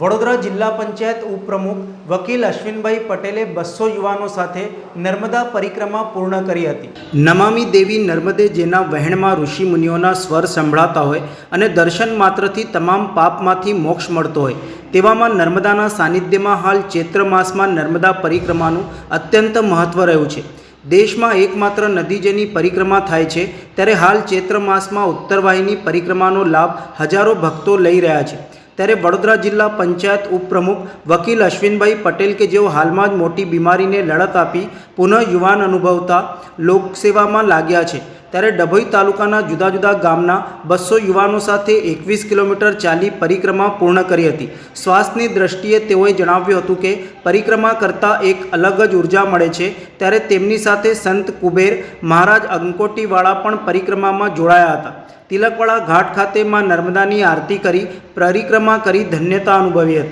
વડોદરા જિલ્લા પંચાયત ઉપપ્રમુખ વકીલ અશ્વિનભાઈ પટેલે બસો યુવાનો સાથે નર્મદા પરિક્રમા પૂર્ણ કરી હતી. નમામી દેવી નર્મદે જેના વહેણમાં ઋષિ મુનિઓના સ્વર સંભળાતા હોય અને દર્શન માત્રથી તમામ પાપમાંથી મોક્ષ મળતો હોય, તેવામાં નર્મદાના સાનિધ્યમાં હાલ ચૈત્ર માસમાં નર્મદા પરિક્રમાનું અત્યંત મહત્ત્વ રહ્યું છે. દેશમાં એકમાત્ર નદી જેની પરિક્રમા થાય છે, ત્યારે હાલ ચૈત્ર માસમાં ઉત્તરવાહિની પરિક્રમાનો લાભ હજારો ભક્તો લઈ રહ્યા છે. ત્યારે વડોદરા જિલ્લા પંચાયત ઉપપ્રમુખ વકીલ અશ્વિનભાઈ પટેલ કે જેઓ હાલમાં જ મોટી બીમારીને લડત આપી પુનઃ યુવાન અનુભવતા લોકસેવામાં લાગ્યા છે. ત્યારે ડભોઈ તાલુકાના જુદા જુદા ગામના બસો યુવાનો સાથે એકવીસ કિલોમીટર ચાલી પરિક્રમા પૂર્ણ કરી હતી. શ્વાસની દ્રષ્ટિએ તેઓએ જણાવ્યું હતું કે, પરિક્રમા કરતાં એક અલગ જ ઊર્જા મળે છે. ત્યારે તેમની સાથે સંત કુબેર મહારાજ અંકોટીવાળા પણ પરિક્રમામાં જોડાયા હતા. તિલકવાળા ઘાટ ખાતે માં નર્મદાની આરતી કરી પરિક્રમા કરી ધન્યતા અનુભવી હતી.